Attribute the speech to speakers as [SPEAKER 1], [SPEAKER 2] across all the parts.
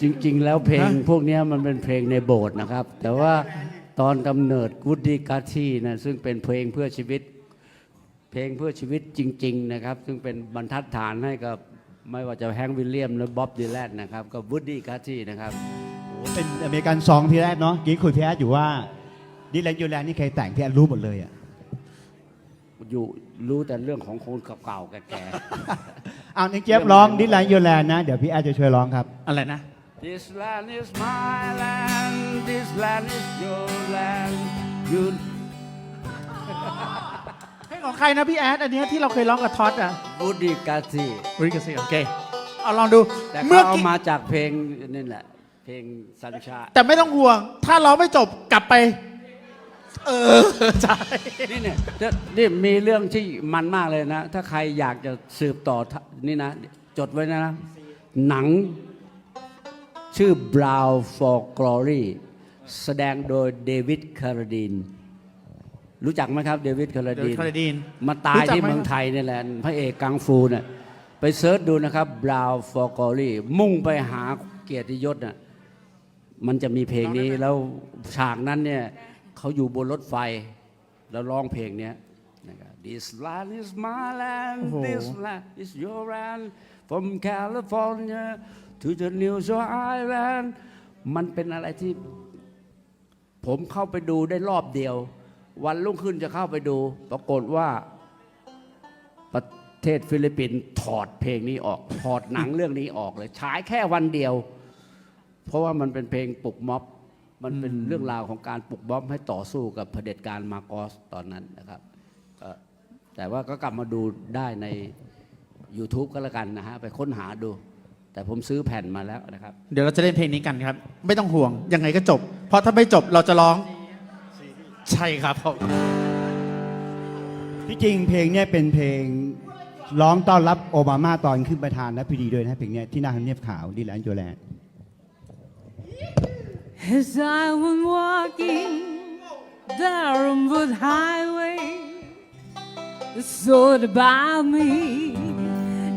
[SPEAKER 1] จริง ๆ แล้วเพลง
[SPEAKER 2] ฮะ
[SPEAKER 1] พวกเนี้ยมันเป็นเพลงในโบสถ์นะครับ แต่ว่าตอนกำเนิดกูดดี้กาที่นะซึ่งเป็นเพลงเพื่อชีวิต เพลงเพื่อชีวิตจริง ๆ นะครับ ซึ่งเป็นบรรทัดฐานให้กับไม่ว่าจะแฮงค์วิลเลียมหรือบ๊อบดีแลนนะครับก็วูดดี้กาที่นะครับ
[SPEAKER 2] เป็นอเมริกันซองพี่แอดเนาะกี้คุยพี่แอดอยู่ว่าดิแลนยูแลนนี่ใครแต่งพี่แอดรู้หมดเลยอะ
[SPEAKER 1] อยู่รู้แต่เรื่องของคนเก่าๆแก่
[SPEAKER 2] เอานิกเจี๊ยบร้องดิแลนยูแลนนะ เดี๋ยวพี่แอดจะช่วยร้องครับ
[SPEAKER 3] อะไรนะ
[SPEAKER 1] ๆ This land is my land This land is your land you
[SPEAKER 3] เพลงของใครนะพี่แอดอันเนี้ยที่เราเคยร้องกับท็อตอะ
[SPEAKER 1] วูดดี้กาที่
[SPEAKER 3] ริกาซีโอเคเอาลองดู
[SPEAKER 1] แต่
[SPEAKER 3] เมื่
[SPEAKER 1] เขา
[SPEAKER 3] อ
[SPEAKER 1] เอา
[SPEAKER 3] กี้
[SPEAKER 1] มาจากเพลงนี่แหละ เพลงสัญชา
[SPEAKER 3] แต่ไม่ต้องห่วง ถ้าร้องไม่จบกลับไป เออใช่
[SPEAKER 1] นี่เนี่ยจะนี่มีเรื่องที่มันมากเลยนะ ถ้าใครอยากจะสืบต่อทะนี่นะ จดไว้นะ หนัง ชื่อ Brown for Glory แสดงโดยเดวิดคาราดีนรู้จักไหมครับเดวิดคาราดี
[SPEAKER 3] David Carradine
[SPEAKER 1] มาตาย
[SPEAKER 3] รู้จัก
[SPEAKER 1] ที่
[SPEAKER 3] ไหม
[SPEAKER 1] เมืองไทยนี่แหละ พระเอกกังฟูเนี่ยไปเซิร์ชดูนะครับ Brown for Glory มุ่งไปหาเกียรติยศน่ะมันจะมีเพลงนี้แล้วฉากนั้นเนี่ยเขาอยู่บนรถไฟ แล้วร้องเพลงเนี้ยนะครับ This land is my land
[SPEAKER 3] โอ้โห
[SPEAKER 1] This land is your land From California to the New so island มันเป็นอะไรที่ผมเข้าไปดูได้รอบเดียว วันรุ่งขึ้นจะเข้าไปดู ปรากฏว่าประเทศฟิลิปปินส์ถอดเพลงนี้ออก ถอดหนังเรื่องนี้ออกเลยฉายแค่วันเดียว เพราะว่ามันเป็นเพลงปลุกม็อบ มันเป็นเรื่องราวของการปลุกม็อบให้ต่อสู้กับเผด็จการมาโกอสตอนนั้นนะครับแต่ว่าก็กลับมาดูได้ใน YouTube ก็แล้วกันนะฮะ ไปค้นหาดู แต่ผมซื้อแผ่นมาแล้วนะครับ
[SPEAKER 3] เดี๋ยวเราจะเล่นเพลงนี้กันครับ ไม่ต้องห่วง ยังไงก็จบ เพราะถ้าไม่จบเราจะร้อง ใช่ครับผม
[SPEAKER 2] ที่จริงเพลงเนี่ยเป็นเพลงร้องต้อนรับโอบามาตอนขึ้นประธานและพิธีด้วยนะเพลงเนี้ยที่หน้าทำเนียบขาวดิแลนยูแลน
[SPEAKER 4] As I was walking down the highway, the thought about me,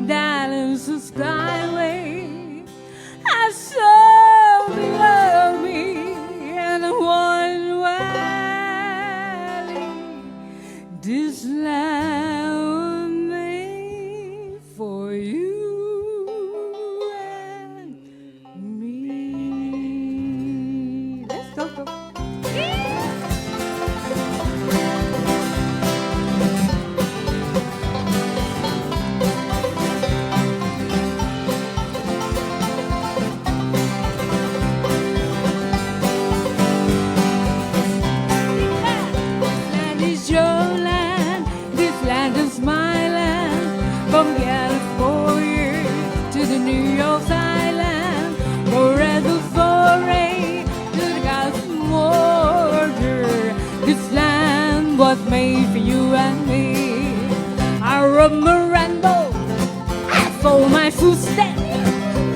[SPEAKER 4] that is the skyway. I saw below me and one valley. This land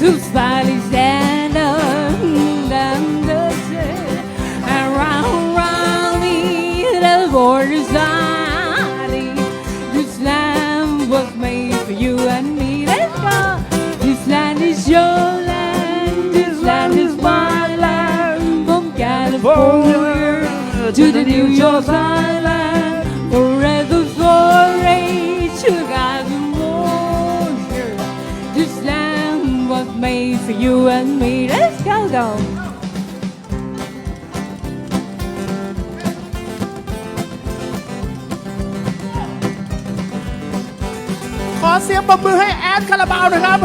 [SPEAKER 4] Slightly stand up and the. And round, round me, the borders valley. This land was made for you and me. Let's go. This land is your land. This land is my land. From California to the New York Island. You and me. Let's go, go.
[SPEAKER 3] ขอเสียงปรบมือให้แอดคาราบาวหน่อยครับ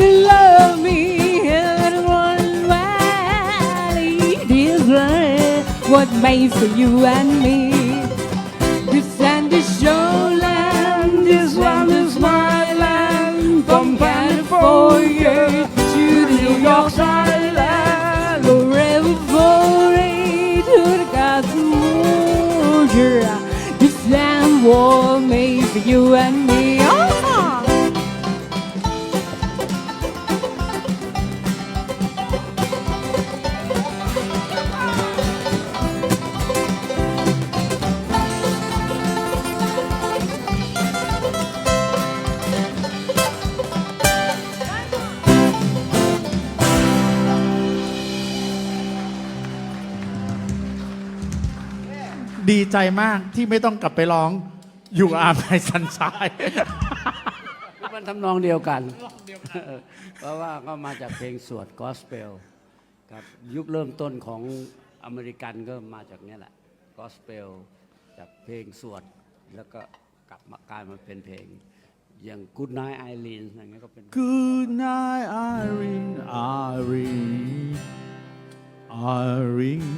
[SPEAKER 3] love me
[SPEAKER 4] in one valley. Dear girl, what made for you and me? This land is your land, this land is my land. From California to New York's island. Forever foray to the God's moon. This land was made for you and me. Oh!
[SPEAKER 3] ดีใจมากที่ไม่ต้องกลับไปร้องอยู่อาร์มไอซันชาย
[SPEAKER 1] มันทำนองเดียวกัน เพราะว่าก็มาจากเพลงสวดกอสเปลครับยุคเริ่มต้นของอเมริกันก็มาจากเนี้ยแหละกอสเปลจากเพลงสวดแล้วก็กลับมากลายมาเป็นเพลง อย่าง Good Night Eileen อย่างเงี้ยก็เป็น
[SPEAKER 3] Good night Irene Irene Irene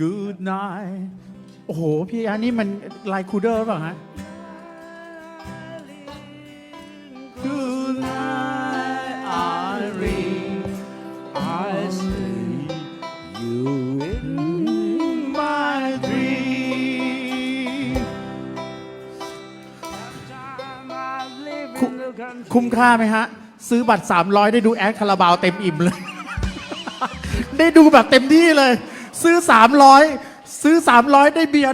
[SPEAKER 3] Good night โอ้โห พี่อันนี้มันไลคูเดอร์เปล่าฮะคุ้มค่าไหมฮะ ซื้อบัตร 300 ได้ดูแอดคาราบาวเต็มอิ่มเลย ได้ดูแบบเต็มที่เลย ซื้อ 300 ซื้อ 300 ได้เบียร์